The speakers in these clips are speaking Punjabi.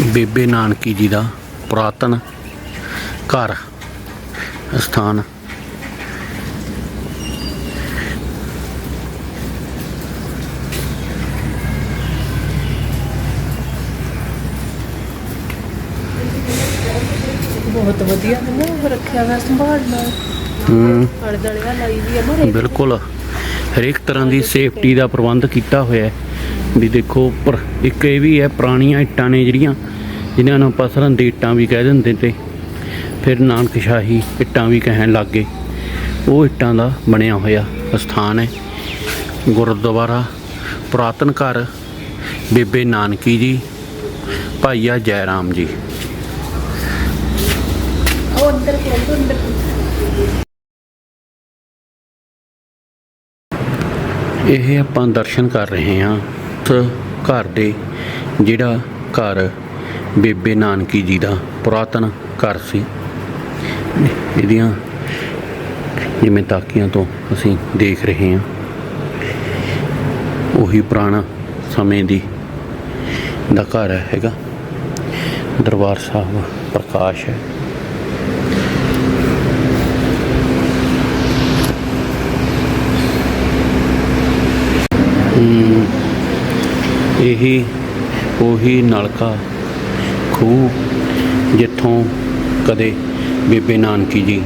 ਬੇਬੇ ਨਾਨਕੀ ਜੀ ਦਾ ਪੁਰਾਤਨ ਘਰ ਸਥਾਨ ਬਹੁਤ ਵਧੀਆ ਹੈ ਨਾ ਰੱਖਿਆ ਹੋਇਆ ਸੰਭਾਲ ਨਾਲ। ਹੂੰ। ਅੜ ਦਲਿਆ ਲਾਈ ਵੀ ਹੈ ਨਾ। ਬਿਲਕੁਲ। ਹਰੇਕ ਤਰ੍ਹਾਂ ਦੀ ਸੇਫਟੀ ਦਾ ਪ੍ਰਬੰਧ ਕੀਤਾ ਹੋਇਆ ਹੈ। ਵੀ ਦੇਖੋ ਉੱਪਰ ਇੱਕ ਇਹ ਵੀ ਹੈ ਪੁਰਾਣੀਆਂ ਇੱਟਾਂ ਨੇ ਜਿਹੜੀਆਂ ਜਿਨ੍ਹਾਂ ਨੂੰ ਆਪਾਂ ਸਰਹੰਦੀ ਇੱਟਾਂ ਵੀ ਕਹਿ ਦਿੰਦੇ ਤੇ ਫਿਰ ਨਾਨਕਸ਼ਾਹੀ ਇੱਟਾਂ ਵੀ ਕਹਿਣ ਲੱਗ ਗਏ। ਉਹ ਇੱਟਾਂ ਦਾ ਬਣਿਆ ਹੋਇਆ ਸਥਾਨ ਹੈ। ਗੁਰਦੁਆਰਾ ਪੁਰਾਤਨ ਘਰ ਬੇਬੇ ਨਾਨਕੀ ਜੀ ਭਾਈਆ ਜੈ। ਰਾਮ ਜੀ ਕੋਲ ਇਹ ਆਪਾਂ ਦਰਸ਼ਨ ਕਰ ਰਹੇ ਹਾਂ। ਘਰ ਦੇ ਜਿਹੜਾ ਘਰ ਬੇਬੇ ਨਾਨਕੀ ਜੀ ਦਾ ਪੁਰਾਤਨ ਘਰ ਸੀ। ਇਹਦੀਆਂ ਜਿਵੇਂ ਤਾਕੀਆਂ ਤੋਂ ਅਸੀਂ ਦੇਖ ਰਹੇ ਹਾਂ। ਉਹੀ ਪੁਰਾਣਾ ਸਮੇਂ ਦੀ ਦਾ ਘਰ ਹੈਗਾ। ਦਰਬਾਰ ਸਾਹਿਬ ਪ੍ਰਕਾਸ਼ ਹੈ। ਇਹੀ ਉਹੀ ਨਲਕਾ ਖੂਹ ਜਿੱਥੋਂ ਕਦੇ ਬੇਬੇ ਨਾਨਕੀ ਜੀ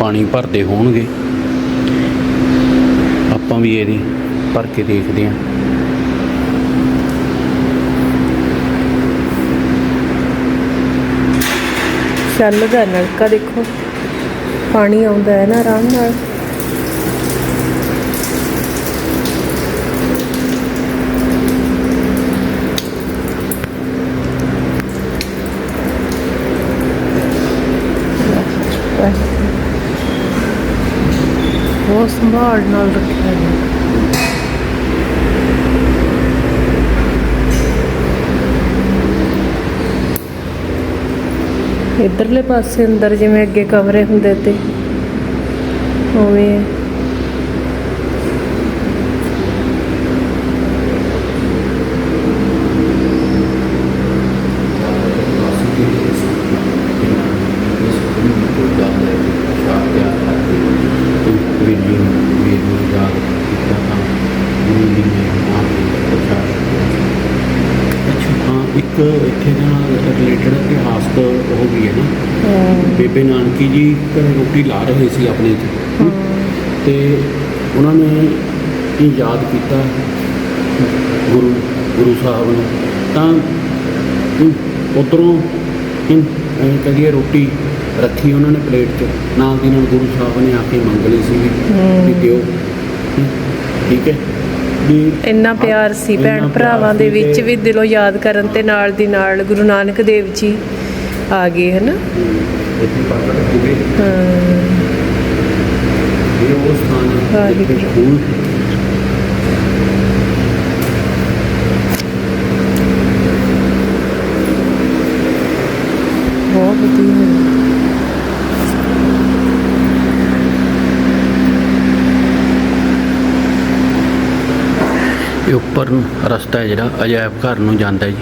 ਪਾਣੀ ਭਰਦੇ ਹੋਣਗੇ। ਆਪਾਂ ਵੀ ਇਹਦੀ ਭਰ ਕੇ ਦੇਖਦੇ ਹਾਂ। ਚੱਲਦਾ ਨਲਕਾ ਦੇਖੋ। ਪਾਣੀ ਆਉਂਦਾ ਹੈ ਨਾ ਆਰਾਮ ਨਾਲ। ਬਹੁਤ ਨਾਲ ਰੱਖਿਆ ਹੈ ਇਧਰਲੇ ਪਾਸੇ ਅੰਦਰ ਜਿਵੇਂ ਅੱਗੇ ਕਮਰੇ ਹੁੰਦੇ ਤੇ ਉਵੇਂ ਹੈ। ਇੱਕ ਇੱਥੇ ਦਾ ਰਿਲੇਟਡ ਇਤਿਹਾਸਕ ਉਹ ਵੀ ਹੈ ਨਾ ਬੇਬੇ ਨਾਨਕੀ ਜੀ ਰੋਟੀ ਲਾ ਰਹੇ ਸੀ ਆਪਣੇ ਤੇ ਤੇ ਉਹਨਾਂ ਨੇ ਇਹ ਯਾਦ ਕੀਤਾ ਗੁਰੂ ਗੁਰੂ ਸਾਹਿਬ ਨੂੰ। ਤਾਂ ਉਧਰੋਂ ਕਹਦੀਏ ਰੋਟੀ ਰੱਖੀ ਉਹਨਾਂ ਨੇ ਪਲੇਟ 'ਚ। ਨਾਲ ਦੀ ਨਾਲ ਗੁਰੂ ਸਾਹਿਬ ਨੇ ਆ ਕੇ ਮੰਗ ਲਈ ਸੀ ਵੀ ਦਿਓ। ਠੀਕ ਹੈ? ਇੰਨਾ ਪਿਆਰ ਸੀ ਭੈਣ ਭਰਾਵਾਂ ਦੇ ਵਿੱਚ ਵੀ ਦਿਲੋਂ ਯਾਦ ਕਰਨ ਤੇ ਨਾਲ ਦੀ ਨਾਲ ਗੁਰੂ ਨਾਨਕ ਦੇਵ ਜੀ ਆ ਗਏ ਹਨਾ? ਇੱਥੇ ਪਾਪਾ ਦੇ ਹਾਂ ਇਹ ਉਹ ਸਥਾਨ ਹੈ ਜਿੱਥੇ ਖੂਨ ਬਹੁਤ ਵਧੀਆ ਹੈ ਇਹ ਉੱਪਰ ਰਸਤਾ ਹੈ ਜਿਹੜਾ ਅਜਾਇਬ ਘਰ ਨੂੰ ਜਾਂਦਾ ਜੀ।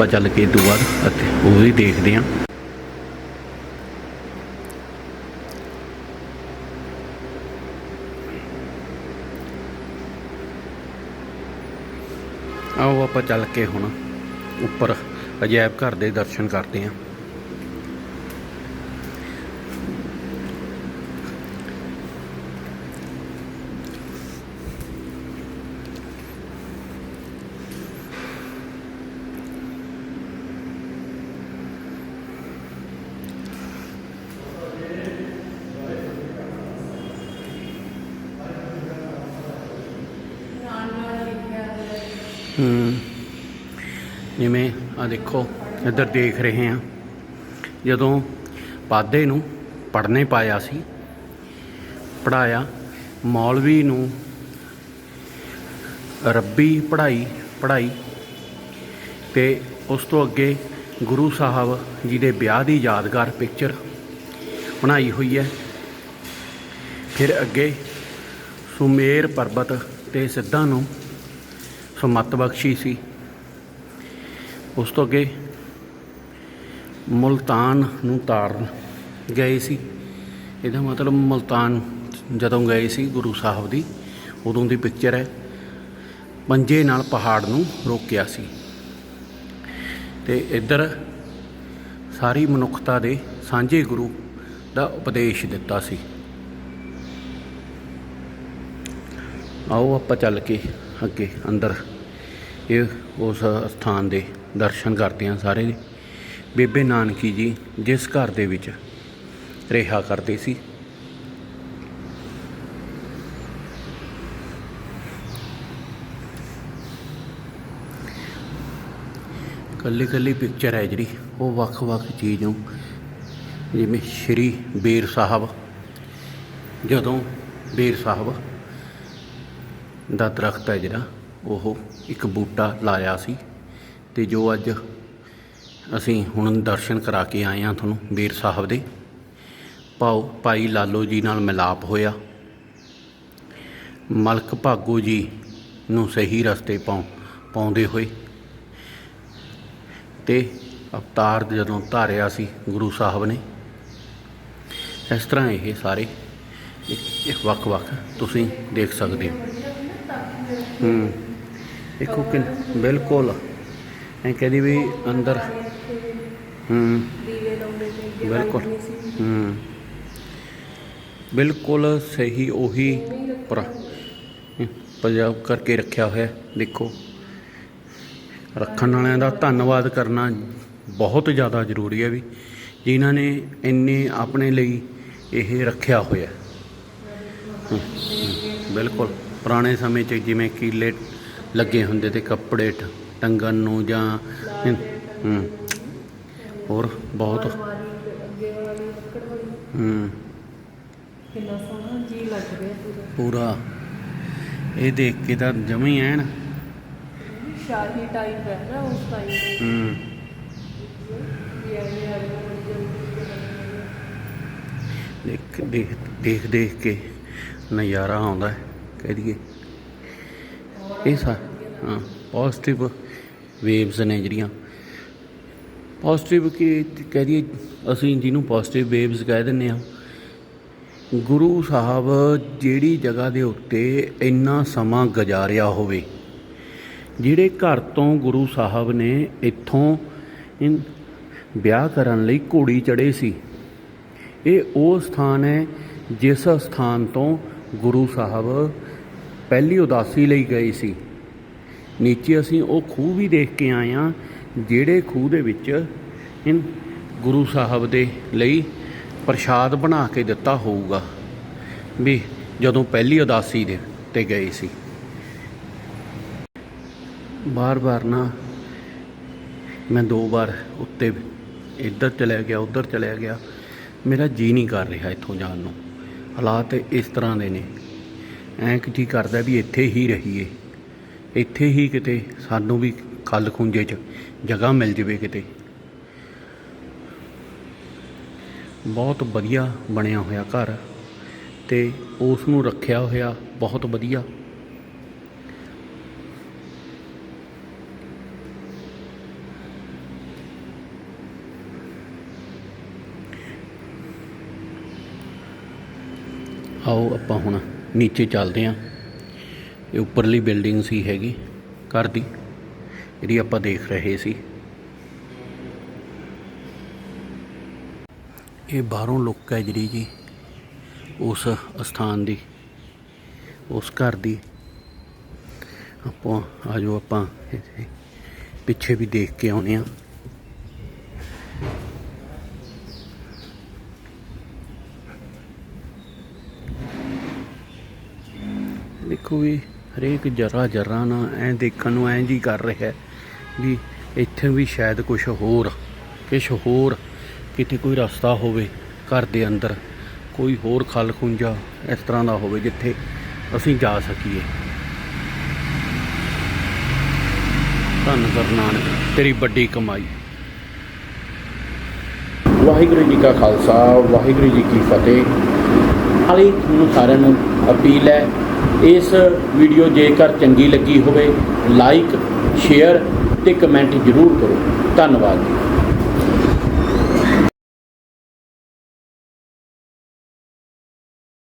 ਆਪਾਂ ਚੱਲ ਕੇ ਤੋਂ ਬਾਅਦ ਅਤੇ ਉਹ ਵੀ ਦੇਖਦੇ ਹਾਂ। ਆਓ ਆਪਾਂ ਚੱਲ ਕੇ ਹੁਣ ਉੱਪਰ ਅਜਾਇਬ ਘਰ ਦੇ ਦਰਸ਼ਨ ਕਰਦੇ ਹਾਂ। ਹਮ, ਜਿਵੇਂ ਆ ਦੇਖੋ ਇੱਧਰ ਦੇਖ ਰਹੇ ਹਾਂ। ਜਦੋਂ ਪਾਦੇ ਨੂੰ ਪੜਨੇ ਪਾਇਆ ਸੀ ਪੜਾਇਆ ਮੌਲਵੀ ਨੂੰ ਰੱਬੀ ਪੜ੍ਹਾਈ ਪੜ੍ਹਾਈ ਤੇ ਉਸ ਤੋਂ ਅੱਗੇ ਗੁਰੂ ਸਾਹਿਬ ਜੀ ਦੇ ਵਿਆਹ ਦੀ ਯਾਦਗਾਰ ਪਿਕਚਰ ਬਣਾਈ ਹੋਈ ਹੈ। ਫਿਰ ਅੱਗੇ ਸੁਮੇਰ ਪਰਬਤ ਤੇ ਸਿੱਧਾਂ ਨੂੰ ਸੁਮਤ ਬਖਸ਼ੀ ਸੀ। ਉਸ ਤੋਂ ਅੱਗੇ ਮੁਲਤਾਨ ਨੂੰ ਤਾਰਨ ਗਏ ਸੀ। ਇਹਦਾ ਮਤਲਬ ਮੁਲਤਾਨ ਜਦੋਂ ਗਏ ਸੀ ਗੁਰੂ ਸਾਹਿਬ ਦੀ, ਉਦੋਂ ਦੀ ਪਿਕਚਰ ਹੈ। ਪੰਜੇ ਨਾਲ ਪਹਾੜ ਨੂੰ ਰੋਕਿਆ ਸੀ। ਤੇ ਇੱਧਰ ਸਾਰੀ ਮਨੁੱਖਤਾ ਦੇ ਸਾਂਝੇ ਗੁਰੂ ਦਾ ਉਪਦੇਸ਼ ਦਿੱਤਾ ਸੀ। ਆਓ ਆਪਾਂ ਚੱਲ ਕੇ ਅੱਗੇ, ਅੰਦਰ। ਇਹ ਉਸ ਸਥਾਨ ਦੇ ਦਰਸ਼ਨ ਕਰਦੇ ਹਾਂ ਸਾਰੇ ਬੇਬੇ ਨਾਨਕੀ ਜੀ ਜਿਸ ਘਰ ਦੇ ਵਿੱਚ ਰਿਹਾ ਕਰਦੇ ਸੀ। ਕੱਲੀ ਕੱਲੀ ਪਿਕਚਰ ਹੈ ਜਿਹੜੀ, ਉਹ ਵੱਖ-ਵੱਖ ਚੀਜ਼ ਨੂੰ ਜਿਵੇਂ ਸ਼੍ਰੀ ਬੇਰ ਸਾਹਿਬ, ਜਦੋਂ ਬੀਰ ਸਾਹਿਬ ਦਾ ਦਰਖਤ ਹੈ ਜਿਹੜਾ, ਉਹ ਇੱਕ ਬੂਟਾ ਲਾਇਆ ਸੀ ਤੇ ਜੋ ਅੱਜ ਅਸੀਂ ਹੁਣ ਦਰਸ਼ਨ ਕਰਾ ਕੇ ਆਏ ਹਾਂ ਤੁਹਾਨੂੰ ਬੀਰ ਸਾਹਿਬ ਦੇ। ਪਾਓ ਭਾਈ ਲਾਲੋ ਜੀ ਨਾਲ ਮਿਲਾਪ ਹੋਇਆ। ਮਲਕ ਭਾਗੋ ਜੀ ਨੂੰ ਸਹੀ ਰਸਤੇ ਪਾਉ, ਪਾਉਂਦੇ ਹੋਏ ਤੇ ਅਵਤਾਰ ਜਦੋਂ ਧਾਰਿਆ ਸੀ ਗੁਰੂ ਸਾਹਿਬ ਨੇ, ਇਸ ਤਰ੍ਹਾਂ ਇਹ ਸਾਰੇ ਇੱਕ ਵੱਖ-ਵੱਖ ਤੁਸੀਂ ਦੇਖ ਸਕਦੇ ਹੋ। ਹੂੰ। ਦੇਖੋ ਕਿ ਬਿਲਕੁਲ ਐ ਕਹਦੀ ਵੀ ਅੰਦਰ। ਹੂੰ। ਦੀਵੇ ਲਾਉਂਦੇ ਬਿਲਕੁਲ ਬਿਲਕੁਲ ਸਹੀ ਉਹੀ ਪਰ ਪੰਜਾਬ ਕਰਕੇ ਰੱਖਿਆ ਹੋਇਆ, ਦੇਖੋ। ਰੱਖਣ ਵਾਲਿਆਂ ਦਾ ਧੰਨਵਾਦ ਕਰਨਾ ਬਹੁਤ ਜ਼ਿਆਦਾ ਜ਼ਰੂਰੀ ਹੈ ਵੀ ਜਿਨ੍ਹਾਂ ਨੇ ਇੰਨੇ ਆਪਣੇ ਲਈ ਇਹ ਰੱਖਿਆ ਹੋਇਆ। ਬਿਲਕੁਲ। ਪੁਰਾਣੇ ਸਮੇਂ 'ਚ ਜਿਵੇਂ ਕੀਲੇ ਲੱਗੇ ਹੁੰਦੇ ਤੇ ਕੱਪੜੇ ਟੰਗਣ ਨੂੰ ਜਾਂ ਹੂੰ। ਹੋਰ ਬਹੁਤ। ਹੂੰ। ਕਿੰਨਾ ਸੋਹਣਾ ਜੀ ਲੱਗ ਰਿਹਾ ਪੂਰਾ। ਪੂਰਾ। ਇਹ ਦੇਖ ਕੇ ਤਾਂ ਜਮੇ ਹੀ ਐਨ। ਸ਼ਾਹੀ ਟਾਈਪ ਹੈ ਨਾ ਉਸ ਟਾਈਮ ਦੇ ਹੂੰ। ਦੇਖ ਦੇਖ ਦੇਖ ਦੇਖ ਕੇ ਨਜ਼ਾਰਾ ਆਉਂਦਾ ਹੈ। ਕਹਿ ਦਈਏ। ਇਹ ਸਾ ਹਾਂ ਪੋਜ਼ਿਟਿਵ ਵੇਵਸ ਨੇ ਜਿਹੜੀਆਂ। ਪੋਜ਼ਿਟਿਵ ਕੀ ਕਹਿ ਦਈਏ, ਅਸੀਂ ਜਿਹਨੂੰ ਪੋਜ਼ਿਟਿਵ ਵੇਵਸ ਕਹਿ ਦਿੰਦੇ ਆ ਗੁਰੂ ਸਾਹਿਬ ਜਿਹੜੀ ਜਗ੍ਹਾ ਦੇ ਉੱਤੇ ਇੰਨਾ ਸਮਾਂ ਗੁਜ਼ਾਰਿਆ ਹੋਵੇ, ਜਿਹੜੇ ਘਰ ਤੋਂ ਗੁਰੂ ਸਾਹਿਬ ਨੇ ਇੱਥੋਂ ਵਿਆਹ ਕਰਨ ਲਈ ਘੋੜੀ ਚੜੇ ਸੀ, ਇਹ ਉਹ ਸਥਾਨ ਹੈ ਜਿਸ ਸਥਾਨ ਤੋਂ ਗੁਰੂ ਸਾਹਿਬ ਪਹਿਲੀ ਉਦਾਸੀ ਲਈ ਗਏ ਸੀ। ਨੀਚੇ ਅਸੀਂ ਉਹ ਖੂਹ ਵੀ ਦੇਖ ਕੇ ਆਏ ਹਾਂ, ਜਿਹੜੇ ਖੂਹ ਦੇ ਵਿੱਚ ਗੁਰੂ ਸਾਹਿਬ ਦੇ ਲਈ ਪ੍ਰਸ਼ਾਦ ਬਣਾ ਕੇ ਦਿੱਤਾ ਹੋਊਗਾ, ਵੀ ਜਦੋਂ ਪਹਿਲੀ ਉਦਾਸੀ ਦੇ ਤੇ ਗਏ ਸੀ। ਬਾਰ-ਬਾਰ ਨਾ ਮੈਂ ਦੋ ਵਾਰ ਉੱਤੇ ਇੱਧਰ ਚਲਿਆ ਗਿਆ, ਉੱਧਰ ਚਲਿਆ ਗਿਆ। ਮੇਰਾ ਜੀ ਨਹੀਂ ਕਰ ਰਿਹਾ ਇੱਥੋਂ ਜਾਣ ਨੂੰ। ਹਾਲਾਤ ਇਸ ਤਰ੍ਹਾਂ ਦੇ ਨੇ। ਐਂ ਕਿ ਜੀ ਕਰਦਾ ਵੀ ਇੱਥੇ ਹੀ ਰਹੀਏ। ਇੱਥੇ ਹੀ ਕਿਤੇ ਸਾਨੂੰ ਵੀ ਖੱਲ ਖੁੰਝੇ 'ਚ ਜਗ੍ਹਾ ਮਿਲ ਜਵੇ ਕਿਤੇ। ਬਹੁਤ ਵਧੀਆ ਬਣਿਆ ਹੋਇਆ ਘਰ ਤੇ ਉਸ ਨੂੰ ਰੱਖਿਆ ਹੋਇਆ ਬਹੁਤ ਵਧੀਆ। ਆਓ ਆਪਾਂ ਹੁਣ ਨੀਚੇ ਚੱਲਦੇ ਹਾਂ ਇਹ ਉੱਪਰਲੀ ਬਿਲਡਿੰਗ ਸੀ ਹੈਗੀ, ਘਰ ਦੀ, ਜਿਹੜੀ ਆਪਾਂ ਦੇਖ ਰਹੇ ਸੀ। ਇਹ ਬਾਹਰੋਂ ਲੁੱਕ ਹੈ ਜਿਹੜੀ ਜੀ, ਉਸ ਸਥਾਨ ਦੀ, ਉਸ ਘਰ ਦੀ। ਆਪਾਂ ਆਜੋ ਆਪਾਂ ਪਿੱਛੇ ਵੀ ਦੇਖ ਕੇ ਆਉਨੇ ਆ। ਦੇਖੋ ਵੀ ਹਰੇਕ ਜਰਾ ਜਰਾ ਨਾ ਐ ਦੇਖਣ ਨੂੰ ਐਂ ਜੀ ਕਰ ਰਿਹਾ ਵੀ ਇੱਥੇ ਵੀ ਸ਼ਾਇਦ ਕੁਝ ਹੋਰ ਕੁਝ ਹੋਰ ਕਿਤੇ ਕੋਈ ਰਸਤਾ ਹੋਵੇ ਘਰ ਦੇ ਅੰਦਰ, ਕੋਈ ਹੋਰ ਖਲ ਖੁੰਝਾ ਇਸ ਤਰ੍ਹਾਂ ਦਾ ਹੋਵੇ ਜਿੱਥੇ ਅਸੀਂ ਜਾ ਸਕੀਏ। ਧੰਨ ਗੁਰੂ ਨਾਨਕ, ਤੇਰੀ ਵੱਡੀ ਕਮਾਈ। ਵਾਹਿਗੁਰੂ ਜੀ ਕਾ ਖਾਲਸਾ, ਵਾਹਿਗੁਰੂ ਜੀ ਕੀ ਫਤਿਹ। ਹਾਲੀ ਤੁਹਾਨੂੰ ਸਾਰਿਆਂ ਨੂੰ ਅਪੀਲ ਹੈ ਇਸ ਵੀਡੀਓ ਜੇਕਰ ਚੰਗੀ ਲੱਗੀ ਹੋਵੇ ਲਾਈਕ ਸ਼ੇਅਰ ਤੇ ਕਮੈਂਟ ਜ਼ਰੂਰ ਕਰੋ। ਧੰਨਵਾਦ